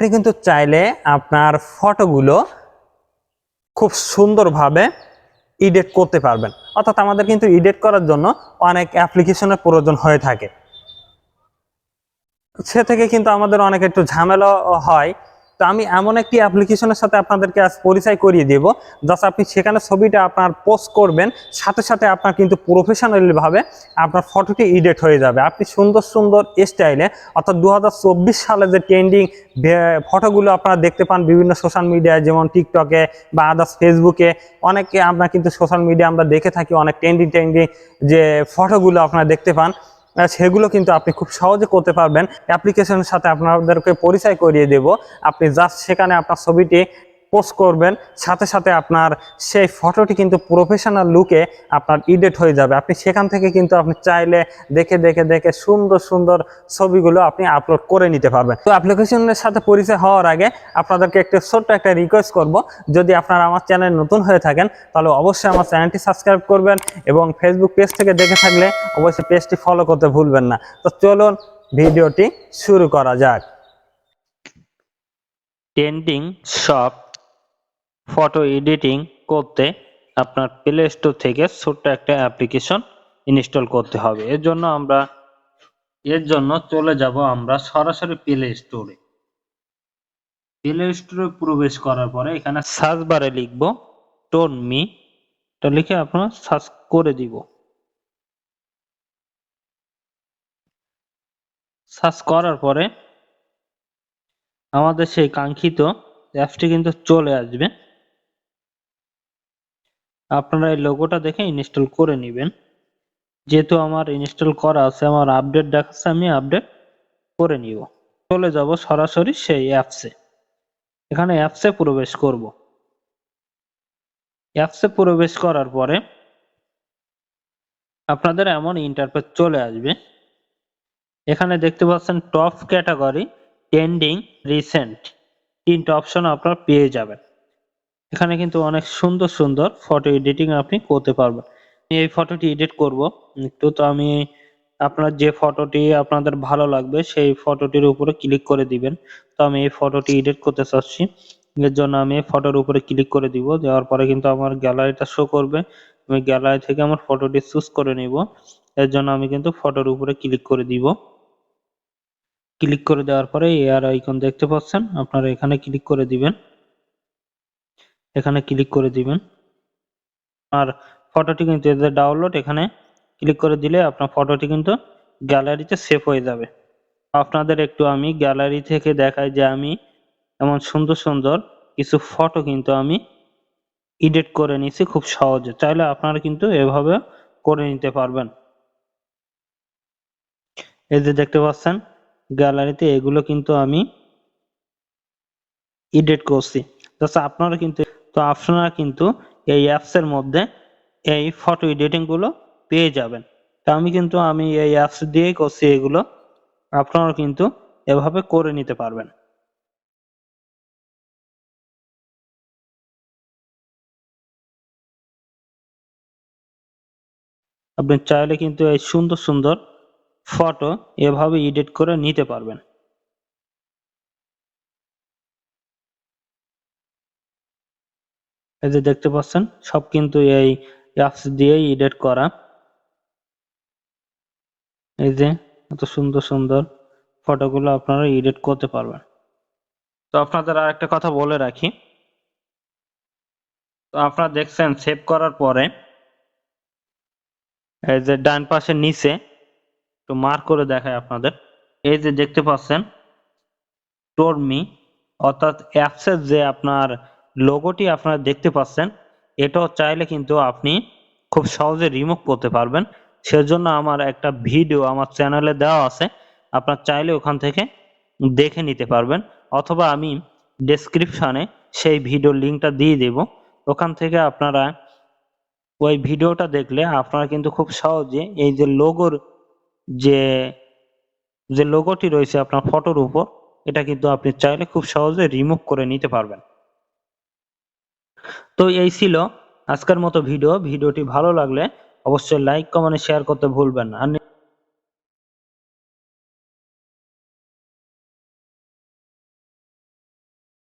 আপনি কিন্তু চাইলে আপনার ফটোগুলো খুব সুন্দরভাবে ইডিট করতে পারবেন। অর্থাৎ আমাদের কিন্তু ইডিট করার জন্য অনেক অ্যাপ্লিকেশনের প্রয়োজন হয়ে থাকে। সে থেকে কিন্তু আমাদের অনেক একটু ঝামেলা হয়। তো আমি এমন একটি অ্যাপ্লিকেশনের সাথে আপনাদেরকে আজ পরিচয় করিয়ে দেব। জাস্ট আপনি সেখানে ছবিটা আপনার পোস্ট করবেন, সাথে সাথে আপনার কিন্তু প্রফেশনালিভাবে আপনার ফটোটি এডিট হয়ে যাবে। আপনি সুন্দর সুন্দর স্টাইলে অর্থাৎ দু হাজার চব্বিশ সালে যে ট্রেন্ডিং ফটোগুলো আপনারা দেখতে পান বিভিন্ন সোশ্যাল মিডিয়ায় যেমন টিকটকে বা আদার্স ফেসবুকে অনেকে আমরা কিন্তু সোশ্যাল মিডিয়া আমরা দেখে থাকি, অনেক ট্রেন্ডিং ট্রেন্ডিং যে ফটোগুলো আপনারা দেখতে পান। সেগুলো কিন্তু আপনি খুব সহজে করতে পারবেন। অ্যাপ্লিকেশনের সাথে আপনাদেরকে পরিচয় করিয়ে দেব। আপনি জাস্ট সেখানে আপনার ছবিটি পোস্ট করবেন, সাথে সাথে আপনার সেই ফটোটি কিন্তু প্রফেশনাল লুকে আপনার এডিট হয়ে যাবে। আপনি সেখান থেকে কিন্তু আপনি চাইলে দেখে দেখে দেখে সুন্দর সুন্দর ছবিগুলো আপনি আপলোড করে নিতে পারবেন। তো অ্যাপ্লিকেশনের সাথে পরিচয় হওয়ার আগে আপনাদেরকে একটা ছোট্ট একটা রিকোয়েস্ট করব। যদি আপনারা আমার চ্যানেল নতুন হয়ে থাকেন, তাহলে অবশ্যই আমার চ্যানেলটি সাবস্ক্রাইব করবেন এবং ফেসবুক পেজ থেকে দেখে থাকলে অবশ্যই পেজটি ফলো করতে ভুলবেন না। তো চলুন ভিডিওটি শুরু করা যাক। ট্রেন্ডিং সব ফটো এডিটিং করতে আপনার প্লে স্টোর থেকে ছোট্ট একটা অ্যাপ্লিকেশন ইনস্টল করতে হবে। এর জন্য আমরা, এর জন্য চলে যাব আমরা সরাসরি প্লে স্টোরে প্লে স্টোরে প্রবেশ করার পরে এখানে সার্চ বারে লিখব টোন মি এটা লিখে আপনারা সার্চ করে দিব। সার্চ করার পরে আমাদের সেই কাঙ্ক্ষিত অ্যাপসটি কিন্তু চলে আসবে। আপনারা এই লোগোটা দেখে ইনস্টল করে নেবেন। যেহেতু আমার ইনস্টল করা আছে, আমার আপডেট দেখাচ্ছে, আমি আপডেট করে নিব। চলে যাব সরাসরি সেই অ্যাপসে এখানে অ্যাপসে প্রবেশ করব। অ্যাপসে প্রবেশ করার পরে আপনাদের এমন ইন্টারফেস চলে আসবে। এখানে দেখতে পাচ্ছেন টপ ক্যাটাগরি ট্রেন্ডিং রিসেন্ট তিনটা অপশন আপনারা পেয়ে যাবেন। এখানে কিন্তু অনেক সুন্দর সুন্দর ফটো এডিটিং আপনি করতে পারবেন। এই ফটোটি এডিট করব। একটু তো আমি আপনার যে ফটোটি আপনাদের ভালো লাগবে, সেই ফটোটির উপরে ক্লিক করে দিবেন। তো আমি এই ফটোটি এডিট করতে চাচ্ছি। এর জন্য আমি ফটোর উপরে ক্লিক করে দিব। দেওয়ার পরে কিন্তু আমার গ্যালারিটা শো করবে। আমি গ্যালারি থেকে আমার ফটোটি চুজ করে নিব। এর জন্য আমি কিন্তু ফটোর উপরে ক্লিক করে দিব। ক্লিক করে দেওয়ার পরে এয়ার আইকন দেখতে পাচ্ছেন? আপনারা এখানে ক্লিক করে দিবেন। এখানে ক্লিক করে দিবেন। আর ফটোটি কিন্তু এদের ডাউনলোড এখানে ক্লিক করে দিলে আপনার ফটোটি কিন্তু গ্যালারিতে সেভ হয়ে যাবে। আপনাদের একটু আমি গ্যালারি থেকে দেখাই যে আমি এমন সুন্দর সুন্দর কিছু ফটো কিন্তু আমি এডিট করে নিছি খুব সহজে। চাইলে আপনারা কিন্তু এভাবে করে নিতে পারবেন। এই যে দেখতে পাচ্ছেন গ্যালারিতে এগুলো কিন্তু আমি এডিট করছি। আপনারা কিন্তু তো আপনারা কিন্তু এই অ্যাপস এর মধ্যে এই ফটো এডিটিংগুলো পেয়ে যাবেন। তো আমি কিন্তু আমি এই অ্যাপস দিয়েই করছি এগুলো। আপনারা কিন্তু এভাবে করে নিতে পারবেন। আপনি চাইলে কিন্তু এই সুন্দর সুন্দর ফটো এভাবে এডিট করে নিতে পারবেন। এই যে দেখতে পাচ্ছেন, সব কিন্তু এই অ্যাপস দিয়েই এডিট করা। এই যে এত সুন্দর সুন্দর ফটোগুলো আপনারা এডিট করতে পারবেন। তো আপনাদের আর একটা কথা বলে রাখি। তো আপনারা দেখছেন সেভ করার পরে এই যে ডান পাশের নিচে একটু মার্ক করে দেখায় আপনাদের। এই যে দেখতে পাচ্ছেন টোরমি অর্থাৎ অ্যাপসের যে আপনার লোগোটি আপনারা দেখতে পাচ্ছেন। এটাও চাইলে কিন্তু আপনি খুব সহজে রিমুভ করতে পারবেন। সেজন্য আমার একটা ভিডিও আমার চ্যানেলে দেওয়া আছে। আপনার চাইলে ওখান থেকে দেখে নিতে পারবেন। অথবা আমি ডেসক্রিপশানে সেই ভিডিও লিঙ্কটা দিয়ে দেব। ওখান থেকে আপনারা ওই ভিডিওটা দেখলে আপনারা কিন্তু খুব সহজে এই যে লোগোর যে যে লোগোটি রয়েছে আপনার ফটোর উপর, এটা কিন্তু আপনি চাইলে খুব সহজে রিমুভ করে নিতে পারবেন। তো এই ছিল আজকের মতো ভিডিও। ভিডিওটি ভালো লাগলে অবশ্যই লাইক কমেন্ট শেয়ার করতে ভুলবেন না।